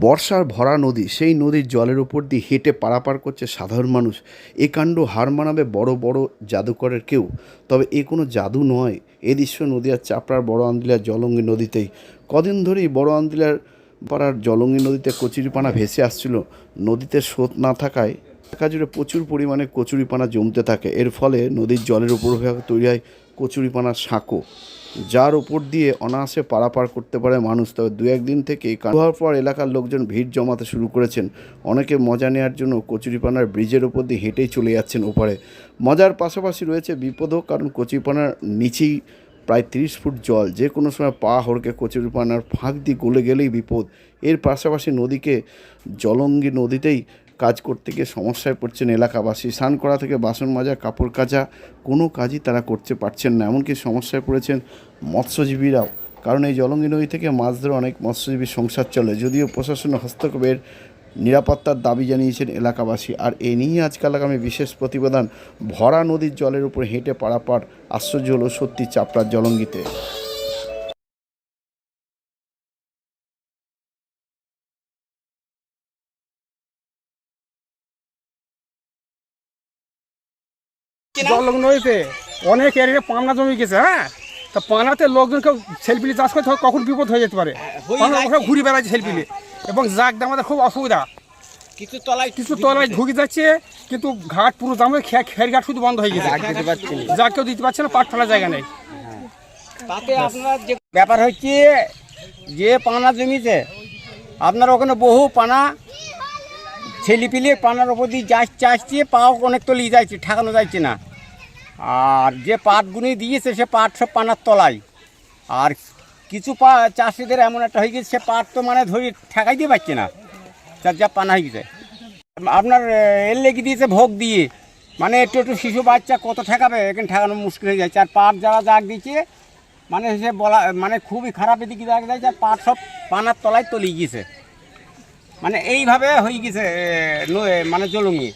বর্ষার ভরা নদী, সেই নদীর জলের উপর দিয়ে হেঁটে পারাপার করছে সাধারণ মানুষ। এ কাণ্ড হার মানাবে বড় বড় জাদুকরের কেউ। তবে এ কোনো জাদু নয়। এ দৃশ্য নদীয়ার চাপড়ার বড় আন্দিলার জলঙ্গি নদীতেই। কদিন ধরেই বড় আন্দিলার পাড়ার জলঙ্গি নদীতে কচুরিপানা ভেসে আসছিল। নদীতে স্রোত না থাকায় জুড়ে প্রচুর পরিমাণে কচুরিপানা জমতে থাকে। এর ফলে নদীর জলের উপরভাগ তৈরি হয় কচুরিপানার সাঁকো যার উপর দিয়ে অনায়াসে পারাপার করতে পারে মানুষ। তবে দু, একদিন থেকে হওয়ার পর এলাকার লোকজন ভিড় জমাতে শুরু করেছেন। অনেকে মজা নেওয়ার জন্য কচুরিপানার ব্রিজের উপর দিয়ে হেঁটেই চলে যাচ্ছেন ওপারে। মজার পাশাপাশি রয়েছে বিপদও, কারণ কচুরিপানার নিচেই প্রায় তিরিশ ফুট জল। যে কোনো সময় পা হড়কে কচুরিপানার ফাঁক দিয়ে গলে গেলেই বিপদ। এর পাশাপাশি নদীকে জলঙ্গি নদীতেই কাজ করতে গিয়ে সমস্যায় পড়ছেন এলাকাবাসী। স্নান করা থেকে বাসন মাজা, কাপড় কাচা, কোনো কাজই তারা করতে পারছেন না। এমনকি সমস্যায় পড়েছেন মৎস্যজীবীরাও। কারণ এই জলঙ্গি নদী থেকে মাছ ধরে অনেক মৎস্যজীবীর সংসার চলে। যদিও প্রশাসন হস্তক্ষেপের নিরাপত্তার দাবি জানিয়েছেন এলাকাবাসী। আর এ নিয়ে আজকাল আগামী বিশেষ প্রতিবেদন, ভরা নদীর জলের উপর হেঁটে পারাপার আশ্চর্য হলো সত্যি চাপড়ার জলঙ্গিতে। জল নদীতে অনেক এরিয়া পানা জমি গেছে হ্যাঁ? তা পানাতে লোকজনকে সেলফিলি চাষ করতে কখন বিপদ হয়ে যেতে পারে? ঘুরে বেড়াচ্ছে সেলফিলি এবং জাগ আমাদের খুব অসুবিধা। কিছু তলায় কিছু তলায় ঢুকে যাচ্ছে কিন্তু ঘাট পুরো দামে খের ঘাট শুধু বন্ধ হয়ে গেছে। যা কেউ দিতে পারছে না পাট ফেলার জায়গা নেই। তাতে আপনার যে ব্যাপার হচ্ছে যে পানা জমিতে আপনার ওখানে বহু পানা ছেলিপিলি পানার ওপর দিয়ে যাচ্ছে আসছে পাও অনেক তলিয়ে যাচ্ছে ঠেকানো যাচ্ছে না। আর যে পাটগুনি দিয়েছে, সে পাট সব পানার তলায়। আর কিছু পা চাষিদের এমন একটা হয়ে গেছে, সে পাট তো মানে ধরে ঠেকাই দিয়ে পারছে না। তার যা পানা হয়ে গেছে। আপনার এর লেগে দিয়েছে ভোগ দিয়ে। মানে একটু একটু শিশু বাচ্চা কত ঠেকাবে, এখানে ঠেকানো মুশকিল হয়ে যাচ্ছে। আর পাট যারা জাগ দিচ্ছে মানে সে বলা মানে খুবই খারাপ এদিকে জাগ যাচ্ছে আর পাট সব পানার তলায় তলিয়ে গেছে। মানে এইভাবে হয়ে গেছে মানে জলঙ্গি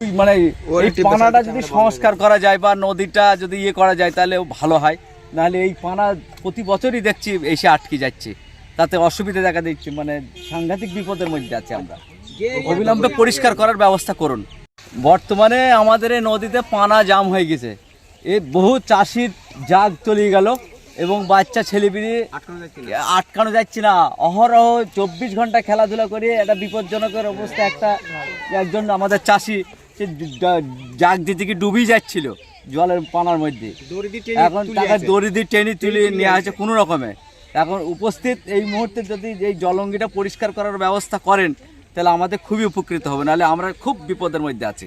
মানে এই পানাটা যদি সংস্কার করা যায় বা নদীটা যদি ইয়ে করা যায় তাহলে ভালো হয়। নাহলে এই পানা প্রতি বছরই দেখছি এসে আটকে যাচ্ছে। তাতে অসুবিধা দেখা দিচ্ছে মানে সাংঘাতিক বিপদের মধ্যে আছে আমরা। অবিলম্বে পরিষ্কার করার ব্যবস্থা করুন। বর্তমানে আমাদের এই নদীতে পানা জাম হয়ে গেছে। এ বহু চাষির জাগ তলিয়ে গেল এবং বাচ্চা ছেলেপিলি আটকানো যাচ্ছে না। অহরহ চব্বিশ ঘণ্টা খেলাধুলা করে একটা বিপজ্জনকের অবস্থা একটা একজন আমাদের চাষি সে জাগ দিতে গিয়ে ডুবেই যাচ্ছিল জলের পানার মধ্যে। এখন তাকে দড়ি দিয়ে টেনে তুলে নেওয়া আসে কোনো রকমে। এখন উপস্থিত এই মুহূর্তে যদি এই জলঙ্গিটা পরিষ্কার করার ব্যবস্থা করেন তাহলে আমাদের খুবই উপকৃত হবে নাহলে আমরা খুব বিপদের মধ্যে আছি।